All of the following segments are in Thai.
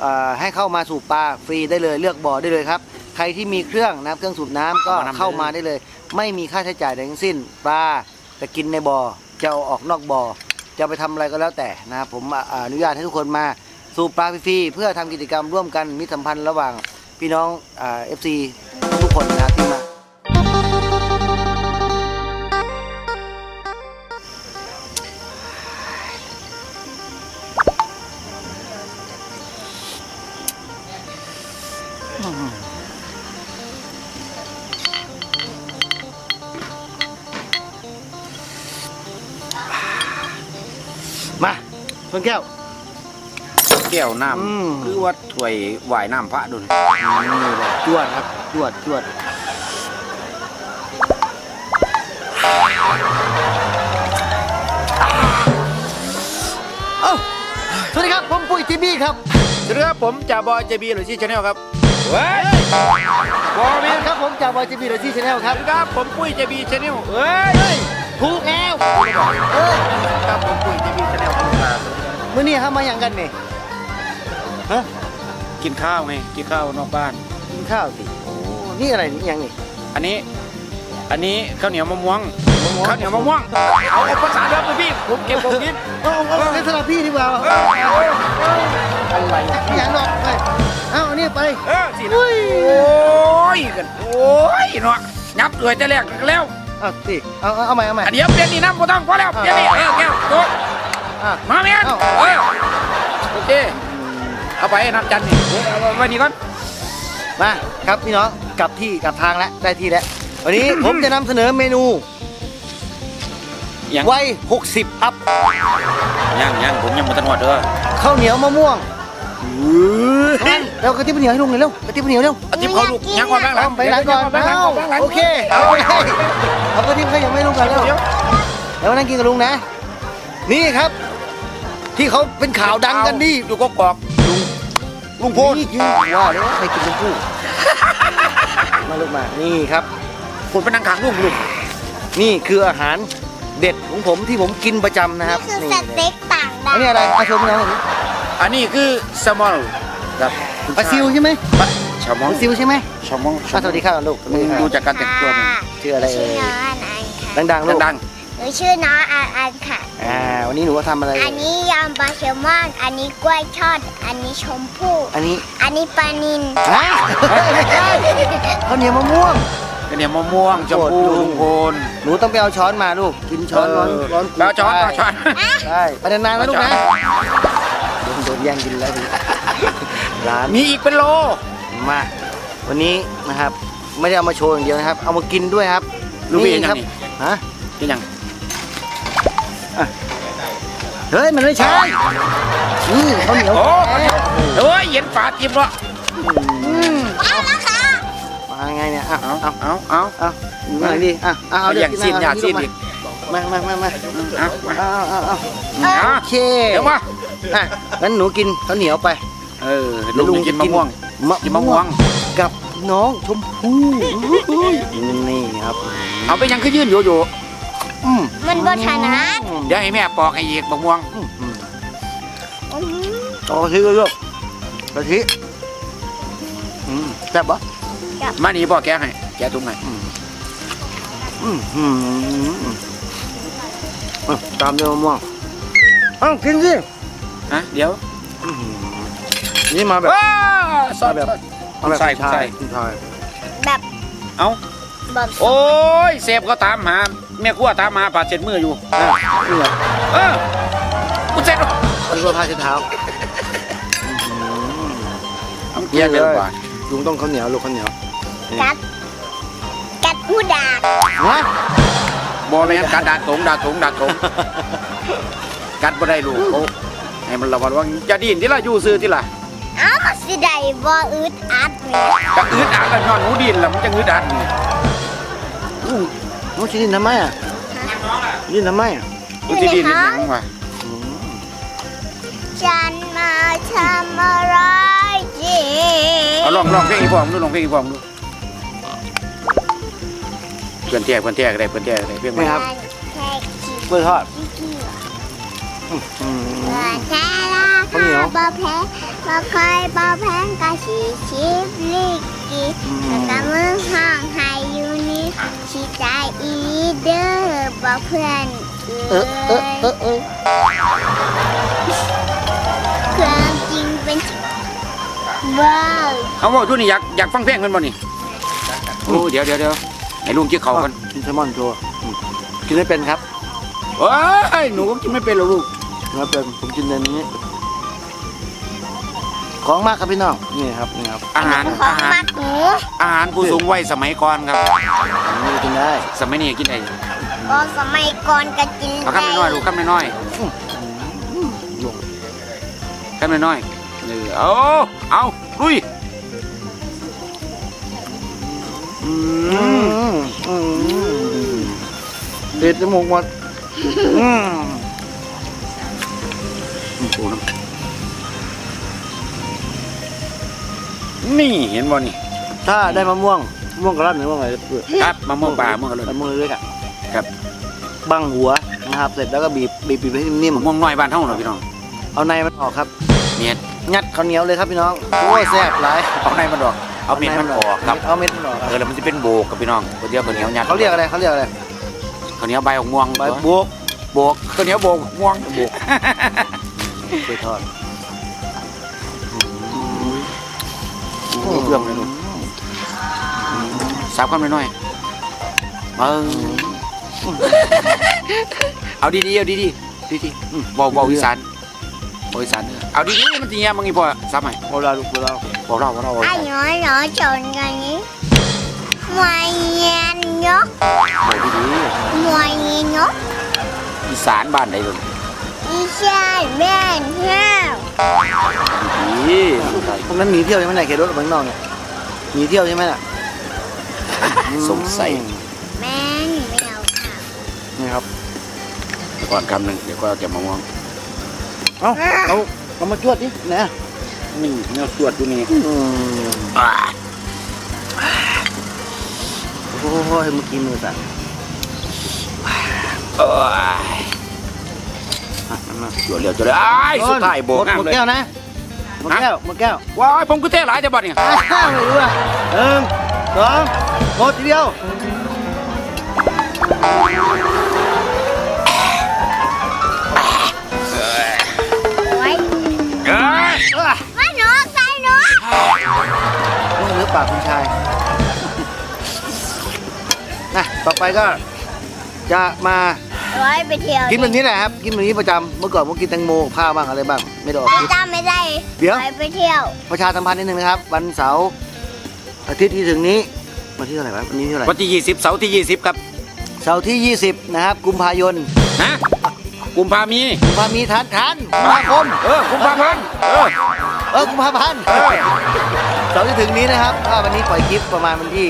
เอ่อให้เข้ามาสูบปลาฟรีได้เลยเลือกบ่อได้เลยครับ ใครที่มีเครื่องนะครับเครื่องสูบน้ำก็เข้ามาได้เลย ไม่มีค่าใช้จ่ายใดทั้งสิ้น ปลาจะกินในบ่อจะเอาออกนอกบ่อจะไปทำอะไรก็แล้วแต่นะครับผมอ่าอนุญาตให้ทุกคนมาสูบปลาฟรีๆเพื่อทำกิจกรรมร่วมกันมิตรสัมพันธ์ระหว่างพี่น้องเอฟซีทุกคนนะครับที่มา มาชนแก้ว แก้วน้อืมำคือว่าถ้วยหวายน้ำพระดุนนี่เลยจวดครับจวดจวดเอ้าสวัสดีครับ ผมปุ้ยทีบี้ครับสวัสดีครับผมจ่าบอยเจบีหรือชี่ชาแนลครับ เฮ้ยบอสวัสมีดีครับผมจากบอยทีบีหรือที่ชาแนลคสรัวับสดีครับผมปุ้ยเจบีชาแนลเฮ้ยถูกแล้วเออครับผมปุ้ยเจบีชาแนลครับมื่อนี้ครับมาอย่างกันนี่ฮะกินข้าวไงกินข้าวนอกบ้านกินข้าวสิโอ้นี่อะไรนี่ยังนี่อันนี้ อันนี้ข้าวเหนียวมะม่วงข้าวเหนียวมะม่วงเอาเอาภาษาเดิมเลยพี่ผมเก็บผมกินเอาเอาเอาเป็นสลับพี่ดีกว่าเออเอาอะไรไม่อยากหรอกไปเอาอั นนี้ไปเออสินะโอ้ยกันโอ้ยเนาะยับเลยแต่แรกแล้วเอาสิเอาเอาเอาใหม่เอาใหม่อันเดียวเปลี่ยนนี่น้ำบ่ต้องพอแล้วเปลี่ยนนี่เออแก้วโต๊ะอะ มาเมียนเอ้า เออโอเคเอาไปน้ำจันทร์นี่เอาไว้นี่ก่อนมาครับพี่น้องกลับที่กลับทางแล้วได้ที่แล้ววันนี้ ผมจะนำเสนอเมนูยังวัย60 อัพยังยังผมยังบ่ทันหอดเด้อข้าวเหนียวมะม่วง งั้นแล้วกระติบเหนียวให้ลุงหน่อยเร็วกระติบเหนียวเร็วเอาทิพย์เขาลูกยังก่อนบ้างหลังไปหลังก่อนบ้างหลังเอาบ้างหลังโอเคเอาไปเอากระติบให้ยังไม่ลุงก่อนเร็วเดี๋ยวแล้วมานั่งกินกับลุงนะ นี่ครับ ที่เขาเป็นข่าวดังกันนี่อยู่กกอกลุงลุงโพนนี่คือว่าเลยว่าใครกินเป็นผู้มาลูกมานี่ครับผมเป็นนางขางลุงลุงนี่คืออาหารเด็ดของผมที่ผมกินประจำนะครับคือนี่สเต็กต่างดาอันวนี้อะไรอาชมน้อง อันนี้คือแซลมอนครับคุณปลาซิวใช่ไหมปลาแซลมปอนลาซิวใช่ไหมแซลมอนอะสวัสดีครับลูกลุงดูจากการแต่งตัวมันชื่ออะไรชื่เอ่อยน้องอันอันค่ะดังๆลูกดังหนูชื่อน้องอันอันค่ะ อ่าวันนี้หนูว่าทำอะไรอันนี้ยำปลาแซลมอนอันนี้กล้วยทอด อันนี้ชมพู่อันนี้อันนี้ปลานิลฮะไม่ใช่ข้าวเหนียวมะม่วงๆข้าวเหนียวมะม่วงชมพูโอ้ลุงลุงโพนหนูต้องไปเอาช้อนมาลูกกินช้อนร้อนร้อนแล้วช้อนเอาช้อนใช่ไปนานๆนะลูกนะ เอาช้โดนโดน แย่งกินแล้วดิร้านมีอีกเป็นโลมาวันนี้นะครับไม่ได้เอามาโชว์อย่างเดียวนะครับ เอามากินด้วยครับรู้พี่ยังครันี่ฮะพี่ยังเฮ้ยมันไม่ใช่นี่ข้าวเหนียวโอ้แท้เฮ้ยเย็นฝาทิมเนาะอืมเอาละค่ะมาไงเนี่ยอะเอาเอาเอาเอาเอาอยู่ไหนดีอะเอาเอาเอาอย่างสิ้นอย่าสิ้นอีกมามามามาเอามาเอาเอาเอาเอาโอเคเดี๋ยวมา อะงั้นหนูกินข้าวเหนียวไป เออลุงจะกินมะม่วงกินมะม่วงกับน้องชมพู่อุ้ยนี่ครับ เอาไปยังคือยืนอยู่อยู่อืมมันบชนะเดี๋ยวให้แม่ปอกให้อีกมะม่วงอืมอืมเอากะทิเลยลูกกะทิอืมแซ่บปะมานี่พ่อแกะให้แกะตุ้งให้อืมอืมอืมอืมอะตามด้วยมะม่วงเอ้ากินสิ ฮะเดี๋ยวอื้อหือนี่มาแบบว้าซอสแบบซอสเอาแบบใส่ผู้ชาใส่ยผู้ชายแบบเอาแบบโอ้ยเสพก็ตามหาแม่ครัวตามหาผ่าเช็ดมืออยู่อะนี่เหรอเออกูเสร็จแล้วอันนี้ก็ผ้าเช็ดเท้าเอาเกียร์ไปก่อนลุงต้องข้าวเหนียวลูกข้าวเหนียวกัดกัดผู้ด่าฮะบอแม่นการดาดตงดาดตงดาดตงกัดบ่ได้ลูกโอ้ ให้มันระวังว่าจะดิ้นที่ละอยู่ซื้อที่ละเอ้ามันสิได้บ่อึดอัดเนี่ยก็อึดอัดแล้วนอนหนูดิ้นแล้วมันจะอึดอัดนี่ลุงน้องชิดินทำไมอะดินทำไมอะกูจะดิ้นนิดหนึงว่ะอืมฉันมาทำอะไรจริงเอาลองลองเพลงอีกพร้อมดูลองเพลงอีกพร้อมดูเพื่อนแท้เพื่อนแท้ก็ได้เพื่อนแท้ก็ได้เพลงไม่ใหม่ครับแค่คิดกล้วยทอดที่อืมว่า แค่ละข้าวเหนียวบะแพ้บะคอยบะแพงกะชีชิบลิกกีอืมกะมือห่างไฮอยู่นี่ชิใจอีเดอร์บะเพื่อนเออเออเออเออเครื่องจริงเป็นว้าวเอาว่าทุกนี่อยากอยากฟังเพลงกันบ่นี่โอ้เดี๋ยวเดี๋ยวเดี๋ยวให้ลุงกินเขาวกันกินแซลมอนโชว์อืมกินไม่เป็นครับเอ้ยหนูก็กินไม่เป็นหรอกลูก กินไม่เป็นผมกินในนี้ ของมากครับพี่น้อง นี่ครับนี่ครับอาหารขออางหาร มักหนูอาหารผู้สูงวัยสมัยก่อนครับ อันนี้กินได้สมัยนี้กินไอ้ก็สมัยก่อนก็กินเอาคำน้อยๆลูกคำน้อยลงๆคำน้อยๆเออเอาเอาลุยอือืมมอืมเด็ดจมูกหมดอืม นี่เห็นบ่นี่ ถ้าได้มะม่วงมะม่วงกระลับหรือว่าไงเปลือกครับมะม่วงป่ามะม่วงกะเลยมะม่วงเล็กๆอะครับ บังหัวนะครับ เสร็จแล้วก็บีบบีบบีบให้นิ่มมะม่วงน้อยบ้านเท่าหน่อยพี่น้องๆเอาในมันออกครับ เมียดงัดข้าวเหนียวเลยครับพี่น้องโอ้ยแซ่บหลายเอาในมันออกเอาเม็ดมันออกครับเอาเม็ดมันออกเออแล้วมันจะเป็นโบกกับพี่น้องตัวเดียวข้าวเหนียวยัดเขาเรียกอะไรเขาเรียกอะไรข้าวเหนียวใบออกม่วงใบตัวบวกโบกข้าวเหนียวโบกม่วงโบก ไปทอด เครื่องเลยลูกสามคำน้อยๆเออเอาดีๆเอาดีๆดีๆอืมบอกบอกอีสานบอกอีสานเด้อเอาดีๆมันจะเงี้ยมึงอีพอสามไหมโบราณลูกโบราณบอกเราบอกเราบอกไอ้เราน้อยน้อยจนกันนี้มวยเงียนยกบอกดีมวยเงียนยกๆอีสานบ้านใดลูก อีชาแม่นแห้วดีพวกนั้นหนีเที่ยวใช่ไหมเนี่ยเขตรถออกไปข้างนอกเนี่ยหนีเที่ยวใช่ไหมล่ะสงสัยแม่นไม่เอาค่ะนี่ครับเดี๋ยวก่อนคำหนึ่งเดี๋ยวก็จะมามองเอาเอาเอามาจวดดินะนี่เนื้อตรวจอยู่นี่อืมอ่าโอ้ยเมื่อกี้มือสั่นเอ้ย อะเอามาจวดเร็วจวดเร็วอ้ายสุดท้ายโบกหมดแก้วนะหมดแก้วหมดแก้วว้ายผมก็เต้หลายแต่บัดเนี่ยไม่รู้อะหนึ่งสองหมดทีเดียวไว้เอ้ยมาหนูใส่หนูมือหรือปากคุณชายนะต่อไปก็จะมา ไว้ไปเที่ยวกินแบบนี้แหละครับกินแบบนี้ประจำเมื่อก่อนผมกินแตงโมข้าวบ้างอะไรบ้างไม่ได้ออกไม่คลิป จำไม่ได้เดี๋ยว ไว้ไปเที่ยว ประชาสัมพันธ์นิดนึงนะครับ วันเสาร์อาทิตย์ที่ถึงนี้วันที่เท่าไหร่วะวันนี้ที่เท่าไหร่วันที่ 20 เสาร์ที่ 20 ครับ เสาร์ที่ 20 นะครับ กุมภายนฮะ กุมภามีกุมภามีทันทันกุมภาคมเออ กุมภาพันธ์เออเออกุมภาพันธ์เออเสาร์ที่ถึงนี้นะครับถ้าวันนี้ปล่อยคลิปประมาณวันที่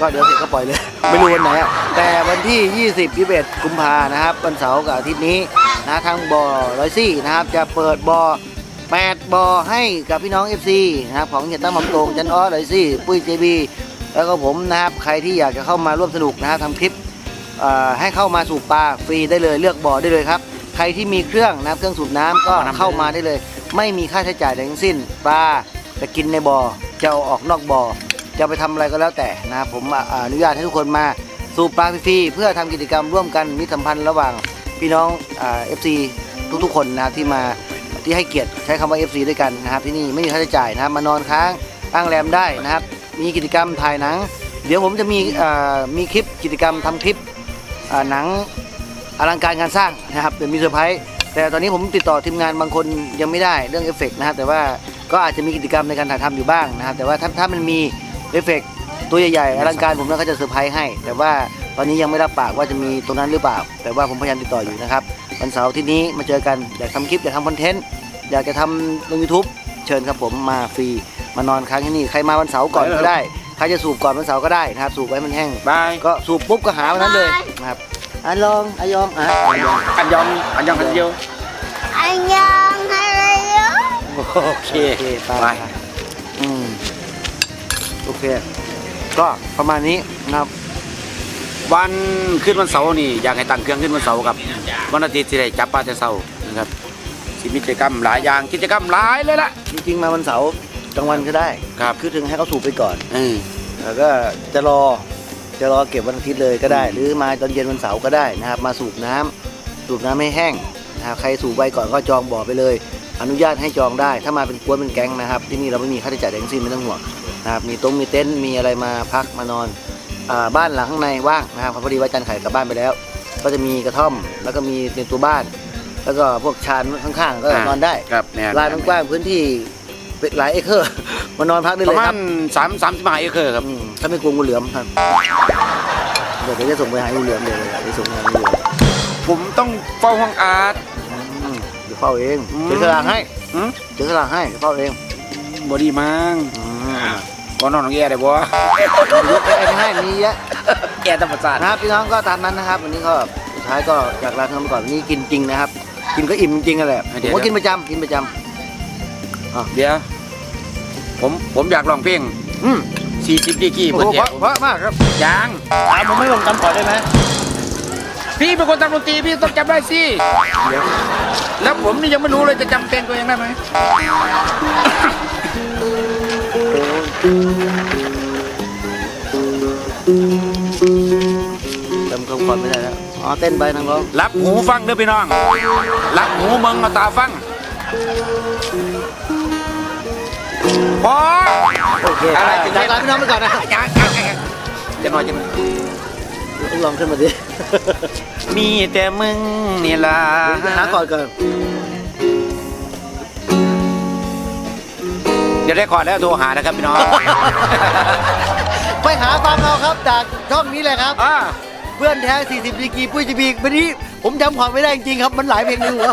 ก็เดี๋ยวเสร็จก็ปล่อยเลย ไม่รู้วันไหนแต่วันที่ 20 21 กุมภานะครับ วันเสาร์กับอาทิตย์นี้นะทางบ่อร้อยซี่นะครับ จะเปิดบ่อ8บ่อให้กับพี่น้อง FC นะครับของเฮียตั้มหมอมโตงจันอ้อร้อยซี่ ปุ้ยเจบีแล้วก็ผมนะครับ ใครที่อยากจะเข้ามาร่วมสนุกนะครับทำคลิปให้เข้ามาสูบปลาฟรีได้เลยเลือกบ่อได้เลยครับ ใครที่มีเครื่องนะครับเครื่องสูบน้ำก็เข้ามาได้เลย ไม่มีค่าใช้จ่ายใดทั้งสิ้นปลาจะกินในบ่อจะเอาออกนอกบ่อ จะไปทำอะไรก็แล้วแต่นะผมอนุญาตให้ทุกคนมาสูบปลาฟรีเพื่อทำกิจกรรมร่วมกันมิตรสัมพันธ์ระหว่างพี่น้องเอฟซีทุกๆ คนนะครับที่มาที่ให้เกียรติใช้คำว่า FC ด้วยกันนะครับที่นี่ไม่มีค่าใช้จ่ายนะครับมานอนค้างอ้างแรมได้นะครับ มีกิจกรรมถ่ายหนัง เดี๋ยวผมจะมีมีคลิปกิจกรรมทำคลิปหนังอลังการงานสร้างนะครับเดี๋ยวมีเซอร์ไพรส์แต่ตอนนี้ผมติดต่อทีมงานบางคนยังไม่ได้เรื่องเอฟเฟกต์นะครับแต่ว่าก็อาจจะมีกิจกรรมในการถ่ายทำอยู่บ้างนะครับแต่ว่าถ้าถ้ามันมี เอฟเฟกต์ตัวใหญ่ๆอลังการผมก็จะเซอร์ไพรส์ให้ แต่ว่าตอนนี้ยังไม่รับปากว่าจะมีตรงนั้นหรือเปล่า แต่ว่าผมพยายามติดต่ออยู่นะครับวันเสาร์ที่นี้มาเจอกันอยากทำคลิปอยากทำคอนเทนต์อยากจะทำลงยูทูบเชิญครับผมมาฟรีมานอนค้างที่นี่ใครมาวันเสาร์ก่อนก็ได้ใครจะสูบก่อนวันเสาร์ก็ได้นะครับสูบไว้มันแห้งบายก็สูบปุ๊บก็หาวันนั้นเลยนะครับอะลองอะยองอะอะยองอันยองอันยองอันเดียวอันยังอะไรเยอะโอเคโอเคไปไปอืม โอเค ก็ประมาณนี้นะครับ วันขึ้นวันเสาร์นี่อยากให้ตั้งเครื่องขึ้นวันเสาร์ครับ วันอาทิตย์สิได้จับปลาแต่เสาร์นะครับสิมีกิจกรรมหลายอย่างกิจกรรมหลายเลยล่ะ จริงๆมาวันเสาร์กลางวันก็ได้ครับคือถึงให้เขาสูบไปก่อนเออแล้วก็จะรอจะรอเก็บวันอาทิตย์เลยก็ได้ หรือมาตอนเย็นวันเสาร์ก็ได้นะครับ มาสูบน้ำสูบน้ำให้แห้งนะครับใครสูบไวก่อนก็จองบ่อไปเลย อนุญาตให้จองได้ ถ้ามาเป็นกวนเป็นแก๊งนะครับ ที่นี่เราไม่มีค่าใช้จ่ายใดทั้งสิ้นไม่ต้องห่วง นะครับมีโต๊ะมีเต็นท์มีอะไรมาพักมานอนอ่าบ้านหลังข้างในว่างนะครับเพราะพอดีว่าจันไข่กลับบ้านไปแล้ว ก็จะมีกระท่อมแล้วก็มีในตัวบ้าน แล้วก็พวกชานข้างๆก็นอนได้ครับเนี่ยลานกว้างๆพื้นที่เป็นหลายเอเคอร์มานอนพักได้ปเลยระมาครัณบสามสามสิบห้าเอเคอร์ครับอืมถ้าไม่กลัวงูเหลือมครับเดี๋ยวจะส่งไปหางูเหลือมเลยเดี๋ยวส่งไปหางูเหลือมผมต้องเฝ้าห้องอาร์ตอืมเดี๋ยวเฝ้าเองอืมเจอสลากให้หืมเจอสลากให้เดี๋ยวเฝ้าเองบอดีมั้งอืม บอนอนน้องแย่ได้บ่ยกไอ้ให้มีเยอะแกธรรมศาสตร์นะครับพี่น้องก็ตามนั้นนะครับ วันนี้ก็สุดท้ายก็อยากลาท่านไปก่อนวันนี้กินจริงนะครับ กินก็อิ่มจริงกันแหละผมก็กินประจำกินประจเดี๋ยวผมผมอยากลองเพลงำอืม40ดีกรีโอ้เปิดโหแจเพราะเพราะมากครับยังถามผมไม่ลงจำก่อนได้ไหมพี่เป็นคนทำดนตรีพี่ต้องจำได้สิแล้วผมนี่ยังไม่รู้เลยจะจำเพลงตัวเองได้ไหม จำคำก่อนไม่ได้แล้วอ๋อเต้นไปนังร้องรับหูฟังเด้อพี่น้อง รับหูเมึงเอาตาฟังพอโอเคอะไรจะลาพี่น้องไปก่อนนะยังยังยังยังจะหน่อยจะหน่อยต้องลองขึ้นมาดิมีแต่มึงนี่ล่ะหาก่อนก่อน เดี๋ยวได้ขอแล้วโทรหานะครับพี่น้องไปหาฟังเราครับจากช่องนี้เลยครับ อ่าเพื่อนแท้ 40ดีกรีปุ้ยจีบีวันนี้ผมจำความไม่ได้จริงๆครับ มันหลายเพลงในหัว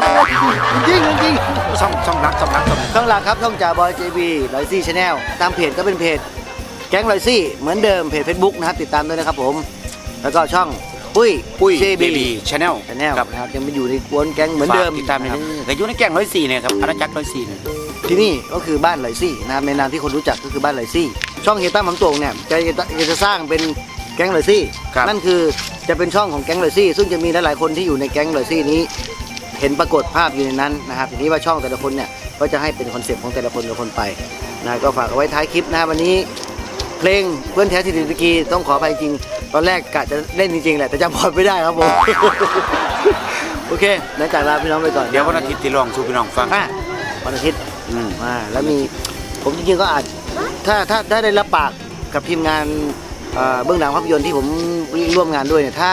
จริงๆจริงช่องช่องรักช่องรักช่องรักๆช่องหลักครับช่องจ่าบอยเจบีลอยซี่ชาแนลตามเพจก็เป็นเพจ แก๊งลอยซี่เหมือนเดิมเพจ Facebook นะครับ ติดตามด้วยนะครับผม แล้วก็ช่อง ปุ้ยปุ้ยเจเบบีบีชาแนลชาแนลครับนะครับยังไม่อยู่ในกวนแก๊งเหมือนเดิมฝากติดตามในนะครับนี้ก็อยู่ในแก่งร้อยสี่เนี่ยครับอาณาจักรร้อยสี่เนี่ยที่นี่ก็คือบ้านไหลซี่นะครับในนามที่คนรู้จักก็คือบ้านไหลซี่ ช่องเฮต้าหมำโตงเนี่ยจะจะจะสร้างเป็นแก๊งไหลซี่ครับนั่นคือจะเป็นช่องของแก๊งไหลซี่ ซึ่งจะมีหลายๆคนที่อยู่ในแก๊งไหลซี่นี้ เห็นปรากฏภาพอยู่ในนั้นนะครับทีนี้ว่าช่องแต่ละคนเนี่ยก็จะให้เป็นคอนเซปต์ของแต่ละคนแต่ละคนไปนะก็ฝากเอาไว้ท้ายคลิปนะครับวันนี้เพลงเพื่อนแท้ที่ดินตะกีต้องขออภัยจริง ตอนแรกกะจะเล่นจริงๆแหละแต่จำพอดไม่ได้ครับผม โอเคหลังจากลาพี่น้องไปก่อนเดี๋ยววันอาทิตย์ที่ลองสู่พี่น้องฟังอะวันอาทิตย์อืมอ่าแล้วมีผมจริงๆก็อาจถ้าถ้าถ้าได้รับปากกับทีมงานเอ่อเบื้องหลังภาพยนตร์ที่ผมร่วมงานด้วยเนี่ยถ้า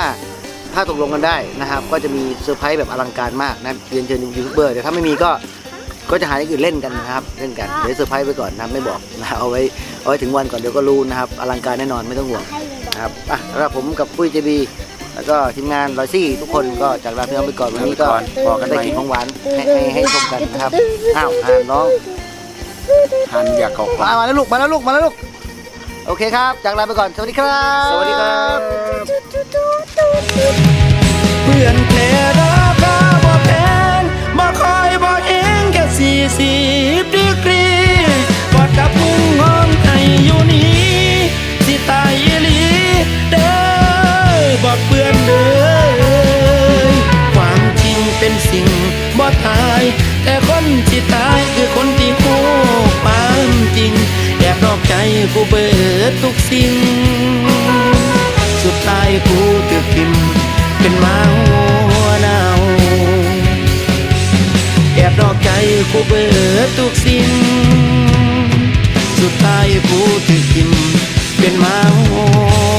ถ้าตกลงกันได้นะครับ ก็จะมีเซอร์ไพรส์แบบอลังการมากนะเรียนเชิญยูทูบเบอร์แต่ถ้าไม่มีก็ก็จะหาอย่างอื่นเล่นกันนะครับเล่นกันเดี๋ยวเซอร์ไพรส์ไปก่อนนะไม่บอกนะเอาไว้เอาไว้ถึงวันก่อนเดี๋ยวก็รู้นะครับอลังการแน่นอนไม่ต้องห่วง นะครับอะสำหรับผมกับปุ้ยเจบีแล้วก็ทีมงานลอยซี่ทุกคนก็จากลาพี่น้องไปก่อนวันนี้ก็พอกันได้ไหมกินของหวานให้ให้ให้ชมกันนะครับอ้าวอ่านน้องหันอยากเข้ามามาแล้วลูกมาแล้วลูกมาแล้วลูกโอเคครับ จากลาไปก่อนสวัสดีครับ สวัสดีครับ เพื่อนแท้ร อทุกสิ่ง สุดท้ายกูจะกพิมเป็นมาหัวหนาวแอบนอกใจกูเบื่อทุกสิ่ง สุดท้ายกูจะกพิมเป็นมาหัว